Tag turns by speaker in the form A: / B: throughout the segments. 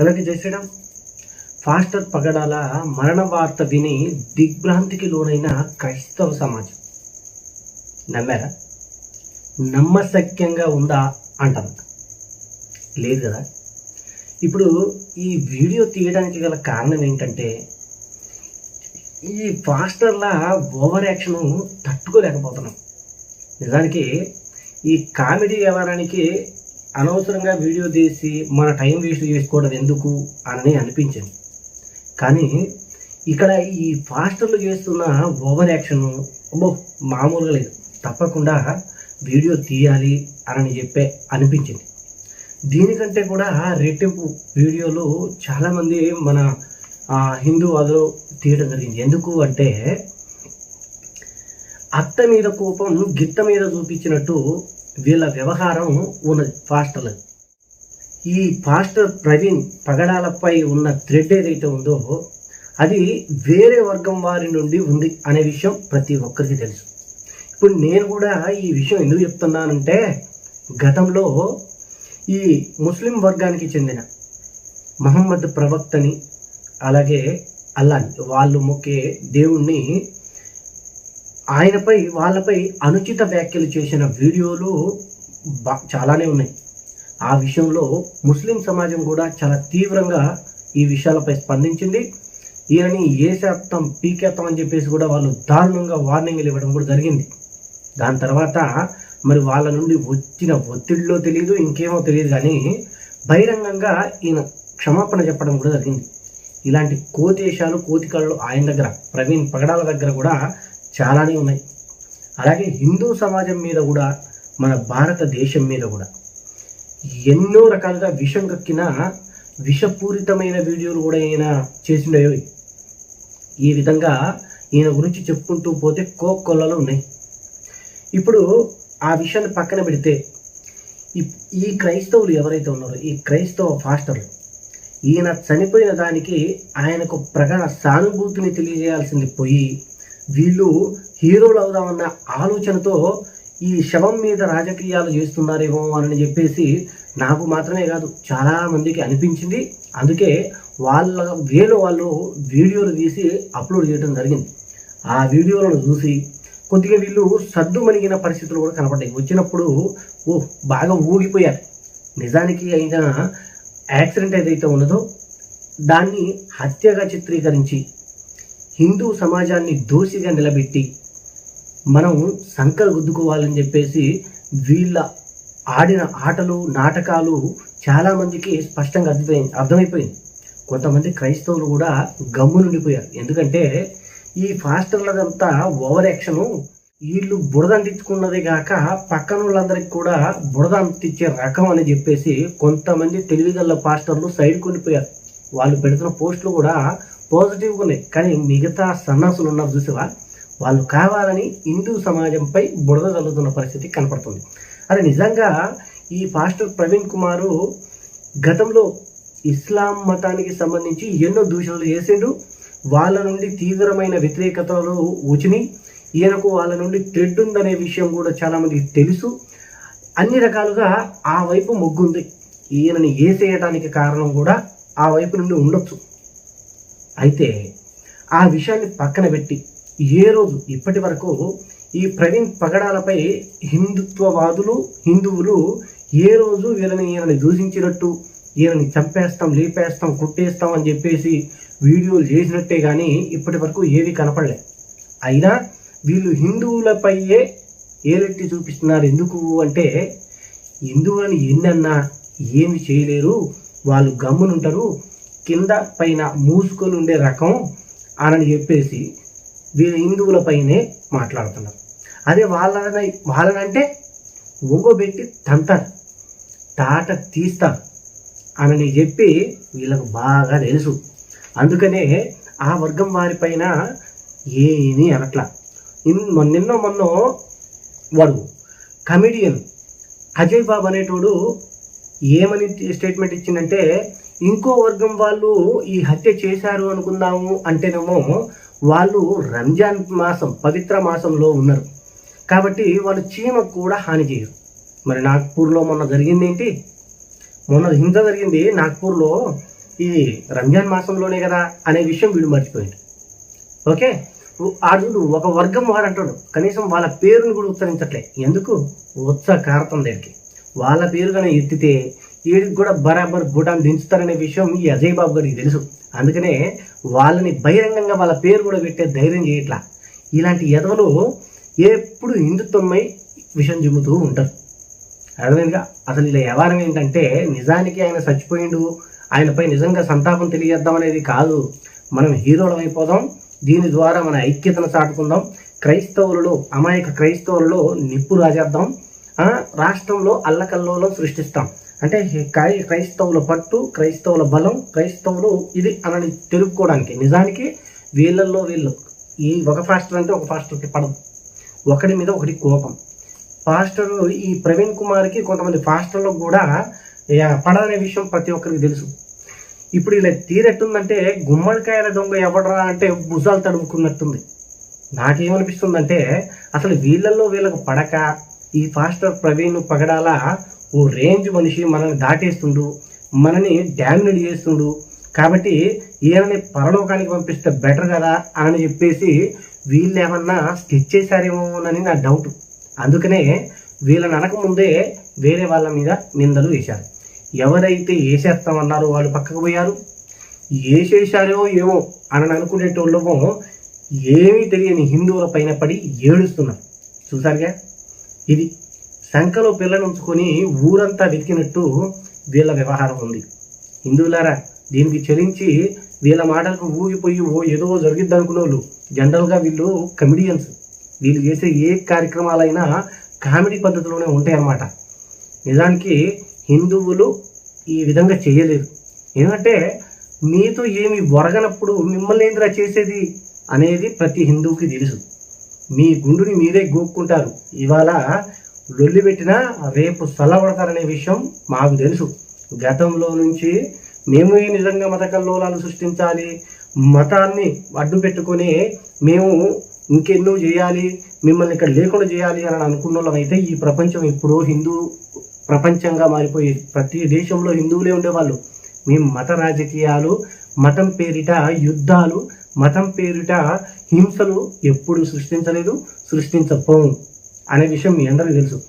A: అలాగే జై శ్రీరామ్ ఫాస్టర్ పగడాల మరణ వార్త విని దిగ్భ్రాంతికి లోనైన క్రైస్తవ సమాజం. నమ్మారా? నమ్మశక్యంగా ఉందా అంటారు. లేదు కదా? ఇప్పుడు ఈ వీడియో తీయడానికి గల కారణం ఏంటంటే ఈ ఫాస్టర్ల ఓవర్ యాక్షన్ తట్టుకోలేకపోతున్నాం. నిజానికి ఈ కామెడీ వ్యవహారానికి అనవసరంగా వీడియో తీసి మన టైం వేస్ట్ చేసుకోవడం ఎందుకు అని అనిపించింది. కానీ ఇక్కడ ఈ ఫాస్టర్లు చేస్తున్న ఓవర్ యాక్షన్ అబ్బో మామూలుగా లేదు. తప్పకుండా వీడియో తీయాలి అని చెప్పే అనిపించింది. దీనికంటే కూడా రెట్టింపు వీడియోలు చాలామంది మన హిందూ వాదులు తీయడం జరిగింది. ఎందుకు అంటే అత్త మీద కోపం గిత్త మీద చూపించినట్టు వీళ్ళ వ్యవహారం ఉన్నది పాస్టర్లు ఈ పాస్టర్ ప్రవీణ్ పగడాలపై ఉన్న థ్రెడ్ ఏదైతే ఉందో అది వేరే వర్గం వారి నుండి ఉంది అనే విషయం ప్రతి ఒక్కరికి తెలుసు. ఇప్పుడు నేను కూడా ఈ విషయం ఎందుకు చెప్తున్నానంటే గతంలో ఈ ముస్లిం వర్గానికి చెందిన మహమ్మద్ ప్రవక్తని అలాగే అల్లాని వాళ్ళు మొక్కే దేవుణ్ణి ఆయనపై వాళ్ళపై అనుచిత వ్యాఖ్యలు చేసిన వీడియోలు బా చాలానే ఉన్నాయి. ఆ విషయంలో ముస్లిం సమాజం కూడా చాలా తీవ్రంగా ఈ విషయాలపై స్పందించింది. ఈయనని ఏ శాతం పీకేత్తం అని చెప్పేసి కూడా వాళ్ళు దారుణంగా వార్నింగ్లు ఇవ్వడం కూడా జరిగింది. దాని తర్వాత మరి వాళ్ళ నుండి వచ్చిన ఒత్తిడిలో తెలియదు ఇంకేమో తెలియదు కానీ బహిరంగంగా ఈయన క్షమాపణ చెప్పడం కూడా జరిగింది. ఇలాంటి కోతేశాలు కోతికళ్ళు ఆయన దగ్గర ప్రవీణ్ పగడాల దగ్గర కూడా చాలానే ఉన్నాయి. అలాగే హిందూ సమాజం మీద కూడా మన భారతదేశం మీద కూడా ఎన్నో రకాలుగా విషం కక్కిన విషపూరితమైన వీడియోలు కూడా ఈయన చేసిండేవి. ఈ విధంగా ఈయన గురించి చెప్పుకుంటూ పోతే కోకొల్లలు ఉన్నాయి. ఇప్పుడు ఆ విషయాన్ని పక్కన పెడితే ఈ- ఈ క్రైస్తవులు ఎవరైతే ఉన్నారో ఈ క్రైస్తవ ఫాస్టర్లు ఈయన చనిపోయిన దానికి ఆయనకు ప్రగాఢ సానుభూతిని తెలియజేయాల్సింది పోయి వీళ్ళు హీరోలు అవుదామన్న ఆలోచనతో ఈ శవం మీద రాజకీయాలు చేస్తున్నారేమో అని చెప్పేసి నాకు మాత్రమే కాదు చాలా మందికి అనిపించింది. అందుకే వాళ్ళ వేలు వాళ్ళు వీడియోలు తీసి అప్లోడ్ చేయడం జరిగింది. ఆ వీడియోలను చూసి కొద్దిగా వీళ్ళు సద్దు మణిగిన పరిస్థితులు కూడా కనపడ్డాయి. వచ్చినప్పుడు ఓ బాగా ఊగిపోయారు. నిజానికి అయిన యాక్సిడెంట్ ఏదైతే ఉన్నదో దాన్ని హత్యగా చిత్రీకరించి హిందూ సమాజాన్ని దోషిగా నిలబెట్టి మనం సంకలు గుద్దుకోవాలని చెప్పేసి వీళ్ళ ఆడిన ఆటలు నాటకాలు చాలామందికి స్పష్టంగా అర్థమైంది అర్థమైపోయింది. కొంతమంది క్రైస్తవులు కూడా గమ్ము నుండిపోయారు ఎందుకంటే ఈ ఫాస్టర్లదంతా ఓవర్ యాక్షను వీళ్ళు బురద అంటించుకున్నదే కాక పక్కన వాళ్ళందరికీ కూడా బురద అంటించే రకం అని చెప్పేసి కొంతమంది తెలివిగల పాస్టర్లు సైడ్ కొనిపోయారు. వాళ్ళు పెడుతున్న పోస్టులు కూడా పాజిటివ్గా ఉన్నాయి. కానీ మిగతా సన్నాసులు ఉన్నారు చూసావా? వాళ్ళు కావాలని హిందూ సమాజంపై బుడద చల్లుతున్న పరిస్థితి కనపడుతుంది. అది నిజంగా ఈ పాస్టర్ ప్రవీణ్ కుమారు గతంలో ఇస్లాం మతానికి సంబంధించి ఎన్నో దూషణలు చేసిండు. వాళ్ళ నుండి తీవ్రమైన వ్యతిరేకతలు వచ్చినాయి. ఈయనకు వాళ్ళ నుండి థ్రెడ్ ఉందనే విషయం కూడా చాలామందికి తెలుసు. అన్ని రకాలుగా ఆ వైపు మొగ్గుంది ఈయనని ఏసేయడానికి కారణం కూడా ఆ వైపు నుండి ఉండొచ్చు. అయితే ఆ విషయాన్ని పక్కన పెట్టి ఏ రోజు ఇప్పటి వరకు ఈ ప్రవీణ్ పగడాలపై హిందుత్వవాదులు హిందువులు ఏ రోజు వీళ్ళని ఈయనని దూషించినట్టు ఈయనని చంపేస్తాం లేపేస్తాం కుట్టేస్తాం అని చెప్పేసి వీడియోలు చేసినట్టే కానీ ఇప్పటి వరకు ఏవి కనపడలే. అయినా వీళ్ళు హిందువులపైయే ఏలెట్టి చూపిస్తున్నారు ఎందుకు అంటే హిందువులని ఎన్నన్నా ఏమి చేయలేరు వాళ్ళు గమ్మునుంటారు కింద పైన మూసుకొని ఉండే రకం అని చెప్పేసి వీళ్ళ హిందువులపైనే మాట్లాడుతున్నారు. అదే వాళ్ళని వాళ్ళనంటే ఒగ్గబెట్టి తంతారు తాట తీస్తారు అని చెప్పి వీళ్ళకు బాగా తెలుసు. అందుకనే ఆ వర్గం వారిపైన ఏమీ అనట్లా. మొన్న- నిన్న మొన్న వాడు కమెడియన్ అజయ్ బాబు అనేటోడు ఏమని స్టేట్మెంట్ ఇచ్చిందంటే ఇంకో వర్గం వాళ్ళు ఈ హత్య చేశారు అనుకుందాము అంటేనేమో వాళ్ళు రంజాన్ మాసం పవిత్ర మాసంలో ఉన్నారు. కాబట్టి వాళ్ళు చీమకు కూడా హాని చేయరు. మరి నాగ్పూర్లో మొన్న జరిగింది ఏంటి? మొన్న హింస జరిగింది నాగ్పూర్లో ఈ రంజాన్ మాసంలోనే కదా అనే విషయం వీడు మర్చిపోయింది ఓకే? ఆడు ఒక వర్గం వాడు అంటాడు కనీసం వాళ్ళ పేరుని కూడా ఉచ్చరించట్లే. ఎందుకు? ఉత్సాహ కారతం దగ్గరికి. వాళ్ళ పేరు కానీ ఎత్తితే వీడికి కూడా బరాబర్ భూటాన్ దించుతారనే విషయం ఈ అజయ్ బాబు గారికి తెలుసు. అందుకనే వాళ్ళని బహిరంగంగా వాళ్ళ పేరు కూడా పెట్టే ధైర్యం చేయట్లా. ఇలాంటి ఎదవలు ఎప్పుడు హిందుత్వమై విషం జిమ్ముతూ ఉంటారు. అర్థమైందిగా? అసలు ఇలా వ్యవహారం ఏంటంటే నిజానికి ఆయన చచ్చిపోయిండు ఆయనపై నిజంగా సంతాపం తెలియజేద్దాం అనేది కాదు. మనం హీరోలం అయిపోదాం దీని ద్వారా మన ఐక్యతను చాటుకుందాం క్రైస్తవులలో అమాయక క్రైస్తవులలో నిప్పు రాజేద్దాం రాష్ట్రంలో అల్లకల్లోలం సృష్టిస్తాం. అంటే క్రైస్తవుల పట్టు క్రైస్తవుల బలం క్రైస్తవులు ఇది అనని తెలుపుకోవడానికి నిజానికి వీళ్ళల్లో వీళ్ళు. ఈ ఒక ఫాస్టర్ అంటే ఒక ఫాస్టర్కి పడదు. ఒకడి మీద ఒకటి కోపం. పాస్టర్ ఈ ప్రవీణ్ కుమార్కి కొంతమంది పాస్టర్లకు కూడా పడదనే విషయం ప్రతి ఒక్కరికి తెలుసు. ఇప్పుడు ఇలా తీరెట్టుందంటే గుమ్మడికాయల దొంగ ఎవడరా అంటే భుజాలు తడుముకున్నట్టుంది. నాకేమనిపిస్తుందంటే అసలు వీళ్ళల్లో వీళ్ళకు పడక ఈ పాస్టర్ ప్రవీణ్ పగడాల ఓ రేంజ్ మనిషి మనల్ని దాటేస్తుండు మనని డామినేట్ చేస్తుండు. కాబట్టి ఈయనని పరలోకానికి పంపిస్తే బెటర్ కదా అని చెప్పేసి వీళ్ళు ఏమన్నా స్కెచ్ చేశారేమోనని నా డౌట్ అందుకనే వీళ్ళని అనకముందే వేరే వాళ్ళ మీద నిందలు వేశారు. ఎవరైతే వేసేస్తామన్నారో వాళ్ళు పక్కకు పోయారు. వేసేసారో ఏమో అని అనుకునేటోళ్ళము ఏమీ తెలియని హిందువుల పైన పడి ఏడుస్తున్నారు. చూసారుగా ఇది సంఖలో పిల్లను ఉంచుకొని ఊరంతా వెతికినట్టు వీళ్ళ వ్యవహారం ఉంది. హిందువులారా దీనికి చెలించి వీళ్ళ మాటలకు ఊగిపోయి ఓ ఏదో జరిగిద్ది అనుకునే వాళ్ళు జనరల్గా వీళ్ళు కమిడియన్స్ వీళ్ళు చేసే ఏ కార్యక్రమాలైనా కామెడీ పద్ధతిలోనే ఉంటాయన్నమాట. నిజానికి హిందువులు ఈ విధంగా చేయలేరు. ఎందుకంటే మీతో ఏమి ఒరగనప్పుడు మిమ్మల్ని ఏందిరా చేసేది అనేది ప్రతి హిందువుకి తెలుసు. మీ గుండుని మీరే గోక్కుంటారు. ఇవాళ లొల్లి పెట్టినా రేపు చల్లబడతారనే విషయం మాకు తెలుసు. గతంలో నుంచి మేము ఈ నిజంగా మత కల్లోలాలు సృష్టించాలి మతాన్ని అడ్డు పెట్టుకొని మేము ఇంకెన్నో చేయాలి మిమ్మల్ని ఇక్కడ లేకుండా చేయాలి అని అనుకున్న వాళ్ళమైతే ఈ ప్రపంచం ఇప్పుడు హిందూ ప్రపంచంగా మారిపోయేది ప్రతి దేశంలో హిందువులే ఉండేవాళ్ళు. మేము మత రాజకీయాలు మతం పేరిట యుద్ధాలు మతం పేరిట హింసలు ఎప్పుడు సృష్టించలేదు సృష్టించపోం అనే విషయం మీ అందరికీ తెలుసు.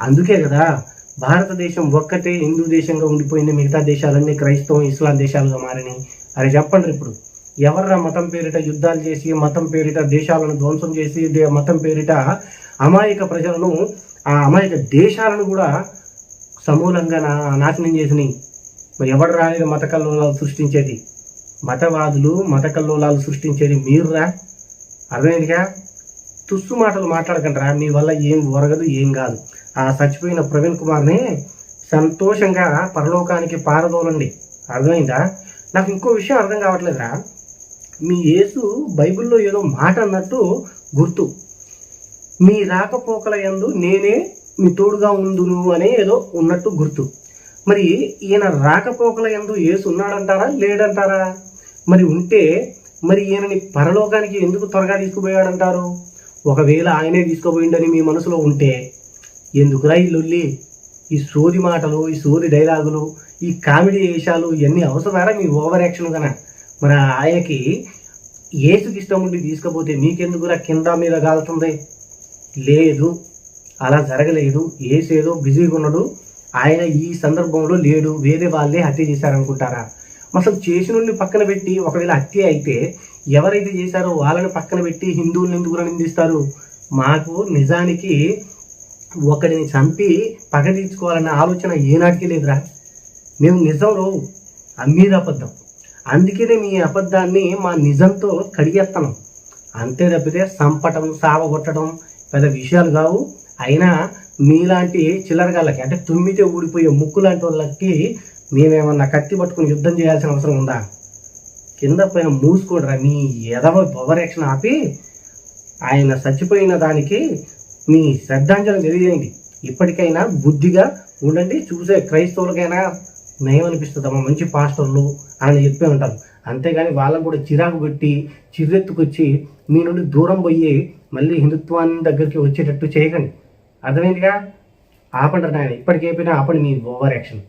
A: అందుకే కదా భారతదేశం ఒక్కటే హిందూ దేశంగా ఉండిపోయింది మిగతా దేశాలన్నీ క్రైస్తవం ఇస్లాం దేశాలుగా మారినాయి అరే చెప్పండి ఇప్పుడు. ఎవర్రా మతం పేరిట యుద్ధాలు చేసి మతం పేరిట దేశాలను ధ్వంసం చేసి దే- మతం పేరిట అమాయక ప్రజలను ఆ అమాయక దేశాలను కూడా సమూలంగా నా నాశనం చేసినాయి. మరి ఎవడు రాలేదు మత కల్లోలాలు సృష్టించేది? మతవాదులు మత కల్లోలాలు సృష్టించేది మీరురా. అర్థమైందిగా? తుస్సు మాటలు మాట్లాడకండిరా మీ వల్ల ఏం ఒరగదు ఏం కాదు. ఆ చచ్చిపోయిన ప్రవీణ్ కుమార్ని సంతోషంగా పరలోకానికి పారదోలండి. అర్థమైందా? నాకు ఇంకో విషయం అర్థం కావట్లేదురా మీ యేసు బైబిల్లో ఏదో మాట అన్నట్టు గుర్తు. మీ రాకపోకల యందు నేనే మీ తోడుగా ఉందును అనే ఏదో ఉన్నట్టు గుర్తు. మరి ఈయన రాకపోకల యందు యేసు ఉన్నాడంటారా లేడంటారా? మరి ఉంటే మరి ఈయనని పరలోకానికి ఎందుకు త్వరగా తీసుకుపోయాడంటారు? ఒకవేళ ఆయనే తీసుకుపోయిండని మీ మనసులో ఉంటే ఎందుకురా ఈ లొల్లి? ఈ సోది మాటలు ఈ సోది డైలాగులు ఈ కామెడీ వేషాలు ఇవన్నీ అవసరమారా మీ ఓవర్ యాక్షన్ కన మరి ఆయనకి ఏసుకి ఇష్టం ఉండి తీసుకుపోతే మీకెందుకురా కింద మీద కాలుతుంది లేదు అలా జరగలేదు. ఏసేదో బిజీగా ఉన్నాడు ఆయన ఈ సందర్భంలో లేడు. వేరే వాళ్ళే హత్య చేశారనుకుంటారా? అసలు చేసిన పక్కన పెట్టి ఒకవేళ హత్య అయితే ఎవరైతే చేశారో వాళ్ళని పక్కన పెట్టి హిందువులను ఎందుకు నిందిస్తారు? మాకు నిజానికి ఒకరిని చంపి పగ తీర్చుకోవాలన్న ఆలోచన ఏనాటికి లేదురా. మేము నిజం రావు. మీద అబద్ధం. అందుకనే మీ అబద్ధాన్ని మా నిజంతో కడిగేస్తాను అంతే తప్పితే సంపటం సావగొట్టడం పెద్ద విషయాలు కావు. అయినా మీలాంటి చిల్లరగాళ్ళకి అంటే తుమ్మితే ఊడిపోయే ముక్కు లాంటి వాళ్ళకి మేమేమన్నా కత్తి పట్టుకుని యుద్ధం చేయాల్సిన అవసరం ఉందా? కింద పైన మూసుకోడరా మీ ఎదవ భవరక్షణ ఆపి ఆయన చచ్చిపోయిన దానికి మీ శ్రద్ధాంజలి తెలియజేయండి. ఇప్పటికైనా బుద్ధిగా ఉండండి చూసే క్రైస్తవులకైనా నయం అనిపిస్తుందమ్మా మంచి పాస్టర్లు అని చెప్పి ఉంటారు. అంతేగాని వాళ్ళకు కూడా చిరాకు పెట్టి చిర్రెత్తుకొచ్చి మీ నుండి దూరం పోయి మళ్ళీ హిందుత్వాన్ని దగ్గరికి వచ్చేటట్టు చేయకండి. అర్థమైందిగా? ఆపండి నాయన. ఇప్పటికైపోయినా ఆపండి మీ ఓవర్ యాక్షన్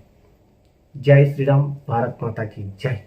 A: జై శ్రీరామ్. భారత్ మాతాకి జై.